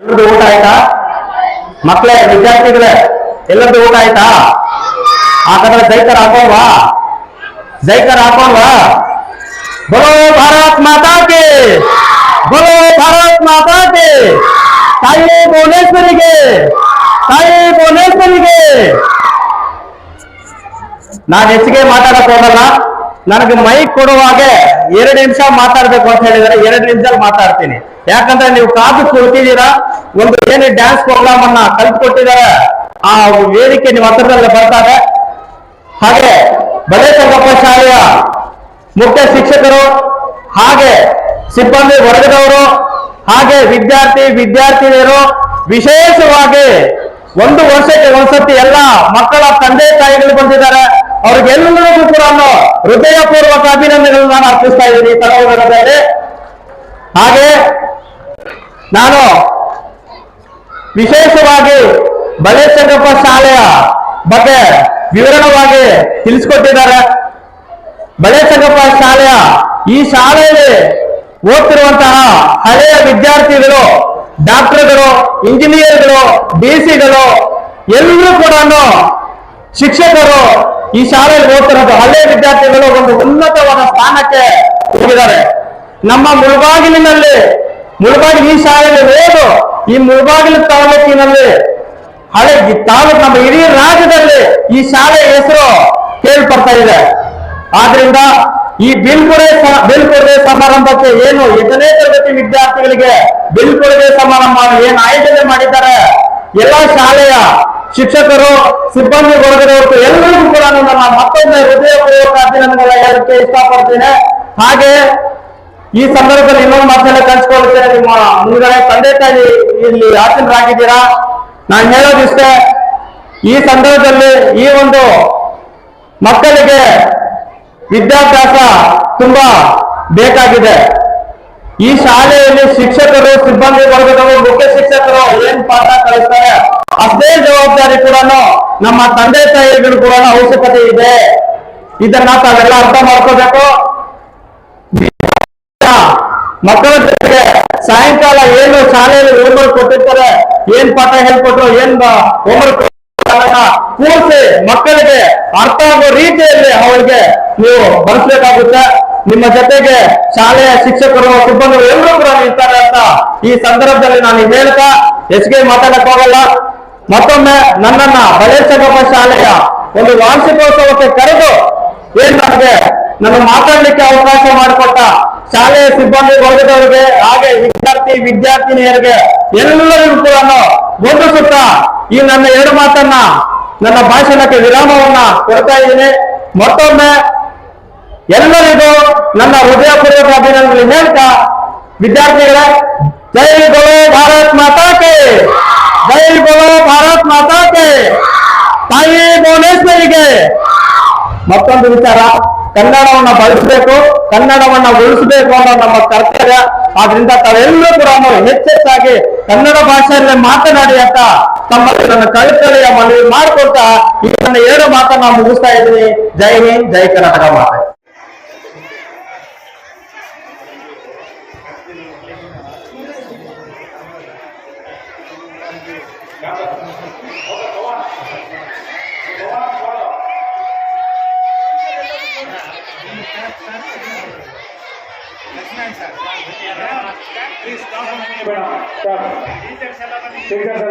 ಎಲ್ಲರದ್ದು ಊಟ ಆಯ್ತಾ? ಮಕ್ಕಳೇ, ವಿದ್ಯಾರ್ಥಿಗಳೇ, ಎಲ್ಲರದ್ದು ಊಟ ಆಯ್ತಾ? ಹಾಗಾದ್ರೆ ಜೈಕರ್ ಹಾಕೋಲ್ವಾ ಜೈಕರ್ ಹಾಕೋಲ್ವಾ ಬರೋ ಭಾರತ್ ಮಾತಾಕೆ ಬರೋ ಭಾರತ್ ಮಾತಾ ಕೆ! ತಾಯಿ ಭುವನೇಶ್ವರಿಗೆ! ತಾಯಿ ಭುವನೇಶ್ವರಿಗೆ! ನಾನು ಹೆಚ್ಚಿಗೆ ಮಾತಾಡಕ್ ಹೋಗಲ್ಲ. ನನಗೆ ಮೈಕ್ ಕೊಡುವಾಗೆ ಎರಡು ನಿಮಿಷ ಮಾತಾಡ್ಬೇಕು ಅಂತ ಹೇಳಿದ್ರೆ ಎರಡು ನಿಮಿಷದಲ್ಲಿ ಮಾತಾಡ್ತೀನಿ. ಯಾಕಂದ್ರೆ ನೀವು ಕಾದು ಕುಳಿತಿದ್ದೀರಾ? ಒಂದು ಏನು ಡ್ಯಾನ್ಸ್ ಪ್ರೋಗ್ರಾಮ್ ಅನ್ನ ಕಲ್ತ್ಕೊಟ್ಟಿದ್ದಾರೆ. ಆ ವೇದಿಕೆ ನೀವು ಹತ್ರದಲ್ಲಿ ಬರ್ತಾರೆ ಹಾಗೆ ಸಂಗಪ್ಪ ಶಾಲೆಯ ಮುಖ್ಯ ಶಿಕ್ಷಕರು, ಹಾಗೆ ಸಿಬ್ಬಂದಿ ವರ್ಗದವರು, ಹಾಗೆ ವಿದ್ಯಾರ್ಥಿ, ವಿದ್ಯಾರ್ಥಿನಿಯರು, ವಿಶೇಷವಾಗಿ ಒಂದು ವರ್ಷಕ್ಕೆ ಒಂದ್ಸತಿ ಎಲ್ಲ ಮಕ್ಕಳ ತಂದೆ ತಾಯಿಗಳು ಬಂದಿದ್ದಾರೆ. ಅವ್ರಿಗೆಲ್ಲರಿಗೂ ಕೂಡ ಹೃದಯಪೂರ್ವಕ ಅಭಿನಂದನೆಗಳನ್ನು ನಾನು ಅರ್ಪಿಸ್ತಾ ಇದ್ದೀನಿ ಹಾಗೆ ನಾನು ವಿಶೇಷವಾಗಿ ಬಳೆ ಸಂಗಪ್ಪ ಶಾಲೆಯ ಬಗ್ಗೆ ವಿವರಣವಾಗಿ ತಿಳಿಸ್ಕೊಟ್ಟಿದ್ದಾರೆ. ಬಳೆ ಸಂಗಪ್ಪ ಶಾಲೆಯ ಈ ಶಾಲೆಯಲ್ಲಿ ಓದ್ತಿರುವಂತಹ ಹಳೆಯ ವಿದ್ಯಾರ್ಥಿಗಳು, ಡಾಕ್ಟರ್ಗಳು, ಇಂಜಿನಿಯರ್ಗಳು, ಡಿ ಸಿಗಳು ಎಲ್ಲರೂ ಕೂಡ ಶಿಕ್ಷಕರು ಈ ಶಾಲೆಯಲ್ಲಿ ಓದ್ತಿರೋದು ಹಳೆ ವಿದ್ಯಾರ್ಥಿಗಳು ಒಂದು ಉನ್ನತವಾದ ಸ್ಥಾನಕ್ಕೆ ಹೋಗಿದ್ದಾರೆ. ನಮ್ಮ ಮುಳಬಾಗಿಲಿನಲ್ಲಿ, ಮುಳಬಾಗಿಲು ಈ ಶಾಲೆಯಲ್ಲಿ ಓದು, ಈ ಮುಳಬಾಗಿಲು ತಾಲೂಕಿನಲ್ಲಿ ಹಳೆ ತಾಲೂಕು ನಮ್ಮ ಇಡೀ ರಾಜ್ಯದಲ್ಲಿ ಈ ಶಾಲೆಯ ಹೆಸರು ಕೇಳ್ಪಡ್ತಾ ಇದೆ. ಆದ್ರಿಂದ ಈ ಬೀಳ್ಕೊಡೆ ಬೀಳ್ಕೊಡುಗೆ ಸಮಾರಂಭಕ್ಕೆ ಏನು ಎಂಟನೇ ತರಗತಿ ವಿದ್ಯಾರ್ಥಿಗಳಿಗೆ ಬೀಳ್ಕೊಡುಗೆ ಸಮಾರಂಭ ಏನು ಆಯೋಜನೆ ಮಾಡಿದ್ದಾರೆ, ಎಲ್ಲ ಶಾಲೆಯ ಶಿಕ್ಷಕರು, ಸಿಬ್ಬಂದಿ ವರ್ಗದವರು ಎಲ್ಲರಿಗೂ ಕೂಡ ನನ್ನ ಮತ್ತೊಮ್ಮೆ ಹೃದಯಪೂರ್ವಕ ಅಭಿನಂದನೆಗಳ ಹೇಳಕ್ಕೆ ಇಷ್ಟಪಡ್ತೇನೆ. ಹಾಗೆ ಈ ಸಂದರ್ಭದಲ್ಲಿ ಇನ್ನೊಂದು ಮಾತನ್ನ ಕಳ್ಸಿಕೊಳ್ತೇನೆ ನಿಮ್ಮ ಮುಂದೆ ತಂದೆ ತಾಯಿ ಇಲ್ಲಿ ಆಸೀನರಾಗಿದ್ದೀರಾ? ನಾನು ಹೇಳೋದಿಷ್ಟೇ ಈ ಸಂದರ್ಭದಲ್ಲಿ ಈ ಒಂದು ಮಕ್ಕಳಿಗೆ ವಿದ್ಯಾಭ್ಯಾಸ ತುಂಬಾ ಬೇಕಾಗಿದೆ. ಈ ಶಾಲೆಯಲ್ಲಿ ಶಿಕ್ಷಕರು, ಸಿಬ್ಬಂದಿ ವರ್ಗದವರು, ಮುಖ್ಯ ಶಿಕ್ಷಕರು ಏನ್ ಪಾಠ ಕಲಿಸ್ತಾರೆ ಅಷ್ಟೇ ಜವಾಬ್ದಾರಿ ಕೂಡ ನಮ್ಮ ತಂದೆ ತಾಯಿಗಳು ಕೂಡ ಅವಶ್ಯಕತೆ ಇದೆ. ಇದನ್ನ ತಾವೆಲ್ಲ ಅರ್ಥ ಮಾಡ್ಕೋಬೇಕು. ಮಕ್ಕಳ ಜೊತೆಗೆ ಸಾಯಂಕಾಲ ಏನು ಶಾಲೆಯಲ್ಲಿ ಹೋಮ್ವರ್ಕ್ ಕೊಟ್ಟಿರ್ತಾರೆ, ಏನ್ ಪಾಠ ಹೇಳ್ಕೊಟ್ರು, ಏನ್ ಹೋಮ್ವರ್ಕ್ ಕೂರಿಸಿ ಮಕ್ಕಳಿಗೆ ಅರ್ಥ ಆಗೋ ರೀತಿಯಲ್ಲಿ ಅವರಿಗೆ ನೀವು ಬಳಸಬೇಕಾಗುತ್ತೆ ನಿಮ್ಮ ಜೊತೆಗೆ ಶಾಲೆಯ ಶಿಕ್ಷಕರು ಸಿಬ್ಬಂದಿಗಳು ಎಲ್ಲರೂ ಕೂಡ ಇರ್ತಾರೆ ಅಂತ ಈ ಸಂದರ್ಭದಲ್ಲಿ ನಾನು ಹೇಳ್ತಾ ಹೆಚ್ಚಿಗೆ ಮಾತಾಡಕ್ ಹೋಗಲ್ಲ ಮತ್ತೊಮ್ಮೆ ನನ್ನನ್ನ ಬಳೆ ಸಂಗಮ ಶಾಲೆಯ ಒಂದು ವಾರ್ಷಿಕೋತ್ಸವಕ್ಕೆ ಕರೆದು ಏನ್ ನನಗೆ ನನ್ನ ಮಾತಾಡ್ಲಿಕ್ಕೆ ಅವಕಾಶ ಮಾಡಿಕೊಟ್ಟ ಶಾಲೆಯ ಸಿಬ್ಬಂದಿ ವರ್ಗದವರಿಗೆ ಹಾಗೆ ವಿದ್ಯಾರ್ಥಿ, ವಿದ್ಯಾರ್ಥಿನಿಯರಿಗೆ ಎಲ್ಲರಿಗೂ ಕೂಡ ಒಂದು ಸುತ್ತ ಈ ನನ್ನ ಎರಡು ಮಾತನ್ನ, ನನ್ನ ಭಾಷಣಕ್ಕೆ ವಿರಾಮವನ್ನ ಕೊಡ್ತಾ ಇದ್ದೀನಿ. ಮತ್ತೊಮ್ಮೆ ಎಲ್ಲರಿಗೂ ನನ್ನ ಹೃದಯಪೂರ್ವಕ ಅಭಿನಂದನೆ ಹೇಳ್ತಾ ವಿದ್ಯಾರ್ಥಿಗಳೇ, ಜೈ ಗೋ ಭಾರತ್ ಮಾತಾಕೆ ಜೈ ಬೋಲೋ ಭಾರತ್ ಮಾತಾ ಕೆ ತಾಯಿ ಭುವನೇಶ್ವರಿಗೆ ಮತ್ತೊಂದು ವಿಚಾರ, ಕನ್ನಡವನ್ನ ಬಳಸಬೇಕು, ಕನ್ನಡವನ್ನ ಉಳಿಸಬೇಕು ಅನ್ನೋ ನಮ್ಮ ಕರ್ತವ್ಯ. ಆದ್ರಿಂದ ತಾವೆಲ್ಲರೂ ಕೂಡ ಹೆಚ್ಚೆಚ್ಚಾಗಿ ಕನ್ನಡ ಭಾಷೆಯಲ್ಲೇ ಮಾತನಾಡಿ ಅಂತ ತಮ್ಮ ಕಳಕಳಿಯ ಮನವಿ ಮಾಡ್ಕೊಳ್ತಾ ಈ ನನ್ನ ಎರಡು ಮಾತನ್ನ ಮುಗಿಸ್ತಾ ಇದ್ದೀನಿ. ಜೈ ಹಿಂದ್, ಜೈ ಕರ್ನಾಟಕ ಮಾತೆ. ప్లీజ్ స్టాప్ టీచర్స్ ఎలా టీచర్స్ ఎలా